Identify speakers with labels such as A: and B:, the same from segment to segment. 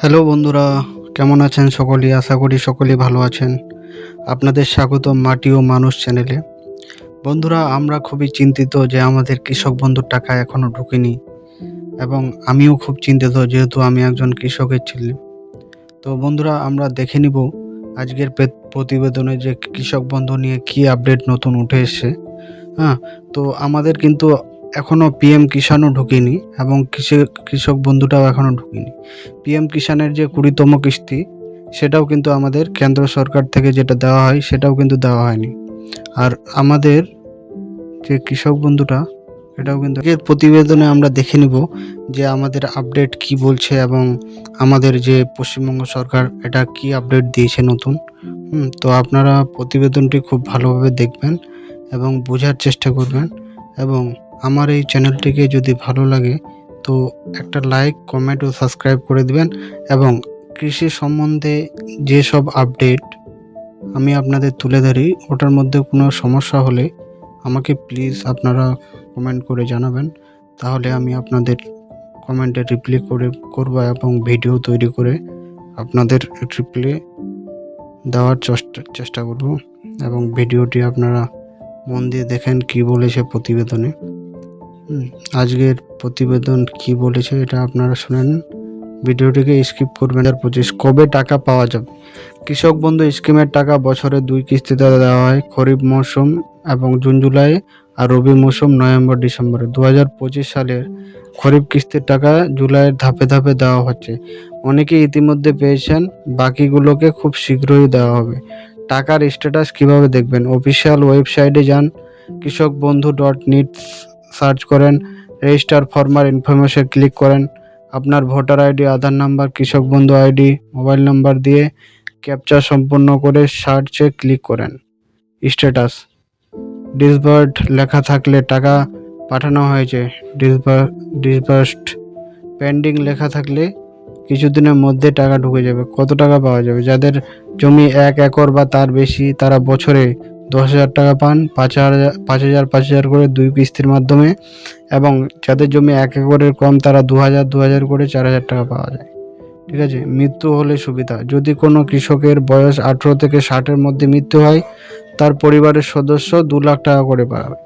A: Hello বন্ধুরা, কেমন আছেন সকলেই? আশা করি সকলেই ভালো আছেন। আপনাদের স্বাগত মাটি ও মানুষ চ্যানেলে। বন্ধুরা, আমরা খুবই চিন্তিত যে আমাদের কৃষক বন্ধুর টাকা এখনও ঢুকেনি এবং আমিও খুব চিন্তিত যেহেতু আমি একজন কৃষকের ছেলে। তো বন্ধুরা, আমরা দেখে নিব আজকের প্রতিবেদনে যে কৃষক বন্ধু নিয়ে কি আপডেট নতুন উঠে এসছে। হ্যাঁ তো আমাদের কিন্তু এখনও পিএম কিষাণও ঢুকিনি এবং কৃষক কৃষক বন্ধুটাও এখনও ঢুকেনি। পিএম কিষাণের যে কুড়িতম কিস্তি, সেটাও কিন্তু আমাদের কেন্দ্র সরকার থেকে যেটা দেওয়া হয়, সেটাও কিন্তু দেওয়া হয়নি। আর আমাদের যে কৃষক বন্ধুটা, এটাও কিন্তু এর প্রতিবেদনে আমরা দেখে নিব যে আমাদের আপডেট কি বলছে এবং আমাদের যে পশ্চিমবঙ্গ সরকার এটা কি আপডেট দিয়েছে নতুন। তো আপনারা প্রতিবেদনটি খুব ভালোভাবে দেখবেন এবং বোঝার চেষ্টা করবেন এবং আমার এই চ্যানেলটিকে যদি ভালো লাগে, তো একটা লাইক কমেন্ট ও সাবস্ক্রাইব করে দিবেন এবং কৃষি সম্বন্ধে যেসব আপডেট আমি আপনাদের তুলে ধরি, ওটার মধ্যে কোনো সমস্যা হলে আমাকে প্লিজ আপনারা কমেন্ট করে জানাবেন। তাহলে আমি আপনাদের কমেন্টে রিপ্লাই করে, করব এবং ভিডিও তৈরি করে আপনাদের রিপ্লাই দেওয়ার চেষ্টা চেষ্টা করব এবং ভিডিওটি আপনারা মন দিয়ে দেখেন কি বলেছে প্রতিবেদনে। আজকের প্রতিবেদন কি বলেছে এটা আপনারা শুনেন। ভিডিওটিকে স্কিপ করবেন আর পঁচিশ কবে টাকা পাওয়া যাবে? কৃষক বন্ধু স্কিমের টাকা বছরে দুই কিস্তিতে দেওয়া হয়। খরিফ মৌসুম এবং জুন, জুলাই আর রবি মৌসুম নভেম্বর, ডিসেম্বরে। দু হাজার পঁচিশ সালের খরিফ কিস্তির টাকা জুলাইয়ের ধাপে ধাপে দেওয়া হচ্ছে। অনেকে ইতিমধ্যে পেয়েছেন, বাকিগুলোকে খুব শীঘ্রই দেওয়া হবে। টাকার স্ট্যাটাস কীভাবে দেখবেন? অফিসিয়াল ওয়েবসাইটে যান, Krishak Bandhu dot net search করেন, রেজিস্টার ফর্মার ইনফরমেশন ক্লিক করেন, আপনার voter ID, Aadhaar number, Krishak Bandhu ID, mobile number দিয়ে ক্যাপচা সম্পূর্ণ করে সার্চে ক্লিক করেন। স্ট্যাটাস। ডিসবার্ড লেখা থাকলে টাকা পাঠানো হয়েছে। ডিসবার, ডিসবার্সড পেন্ডিং লেখা থাকলে কিছুদিনের মধ্যে টাকা ঢুকে যাবে। কত টাকা পাওয়া যাবে? যাদের জমি এক একর বা তার বেশি, তারা বছরে দশ হাজার টাকা পান, পাঁচ হাজার পাঁচ হাজার পাঁচ হাজার করে দুই কিস্তির মাধ্যমে এবং যাদের জমি এক একরের কম তারা দু হাজার দু হাজার করে চার হাজার টাকা পাওয়া যায়। ঠিক আছে? মৃত্যু হলে সুবিধা। যদি কোনো কৃষকের বয়স আঠেরো থেকে ষাটের মধ্যে মৃত্যু হয়, তার পরিবারের সদস্য দু লাখ টাকা করে পাবে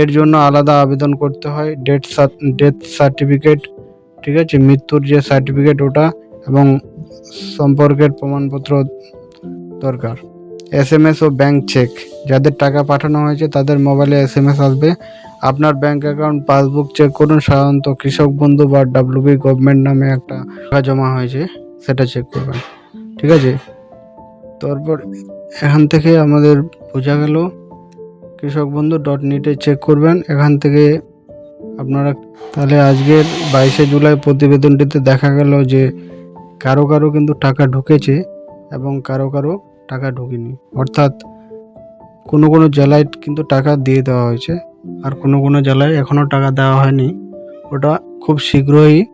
A: এর জন্য আলাদা আবেদন করতে হয় ডেথ ডেথ সার্টিফিকেট ঠিক আছে? মৃত্যুর যে সার্টিফিকেট ওটা এবং সম্পর্কের প্রমাণপত্র দরকার। এস এম এস ও ব্যাংক চেক যাদের টাকা পাঠানো হয়েছে, তাদের মোবাইলে এস এম এস আসবে। আপনার ব্যাংক অ্যাকাউন্ট পাসবুক চেক করুন। সাধারণত কৃষক বন্ধু বা ডাব্লিউবি গভর্নমেন্ট নামে একটা টাকা জমা হয়েছে, সেটা চেক করবেন। ঠিক আছে? তারপর এখান থেকে আমাদের বোঝা গেল। কৃষক বন্ধু ডট নেটে চেক করবেন। এখান থেকে আপনারা তাহলে আজকের বাইশে জুলাই প্রতিবেদনটিতে দেখা গেল যে কারও কারও কিন্তু টাকা ঢুকেছে এবং কারও কারও টাকা ঢুকেনি। অর্থাৎ কোনো কোনো জেলায় কিন্তু টাকা দিয়ে দেওয়া হয়েছে আর কোনো কোনো জেলায় এখনও টাকা দেওয়া হয়নি। ওটা খুব শীঘ্রই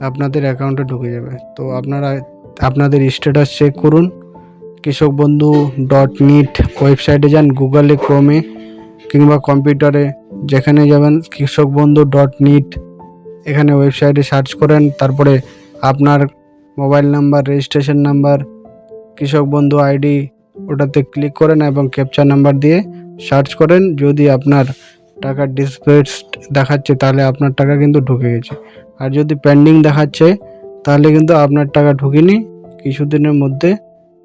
A: আপনাদের অ্যাকাউন্টে ঢুকে যাবে। তো আপনারা আপনাদের স্ট্যাটাস চেক করুন। কৃষক বন্ধু ডট নিট ওয়েবসাইটে যান, গুগলে, ক্রমে কিংবা কম্পিউটারে যেখানে যাবেন কৃষক বন্ধু ডট নিট এখানে ওয়েবসাইটে সার্চ করেন। তারপরে আপনার mobile number, registration number Krishak Bandhu ID ওটাতে ক্লিক করেন এবং ক্যাপচার নাম্বার দিয়ে সার্চ করেন। যদি আপনার টাকা ডিসপেসড দেখাচ্ছে, তাহলে আপনার টাকা কিন্তু ঢুকে গেছে। আর যদি পেন্ডিং দেখাচ্ছে, তাহলে কিন্তু আপনার টাকা ঢুকেনি। কিছুদিনের মধ্যে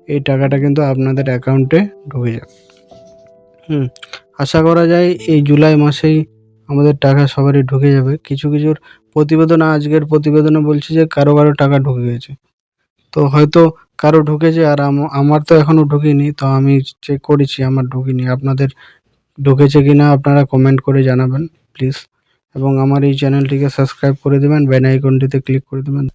A: এই টাকাটা কিন্তু আপনাদের অ্যাকাউন্টে ঢুকে যাবে। হুম, আশা করা যায় এই জুলাই মাসেই আমাদের টাকা সবারই ঢুকে যাবে। কিছু, কিছুর প্রতিবেদন, আজকের প্রতিবেদনে বলছে যে কারও কারও টাকা ঢুকে গেছে। তো হয়তো কারও ঢুকেছে আর আম- আমার তো এখনও ঢুকিনি, তো আমি চেক করেছি, আমার ঢুকিনি। আপনাদের ঢুকেছে কি না আপনারা কমেন্ট করে জানাবেন প্লিজ এবং আমার এই চ্যানেলটিকে সাবস্ক্রাইব করে দেবেন বেল আইকনটিতে ক্লিক করে দেবেন।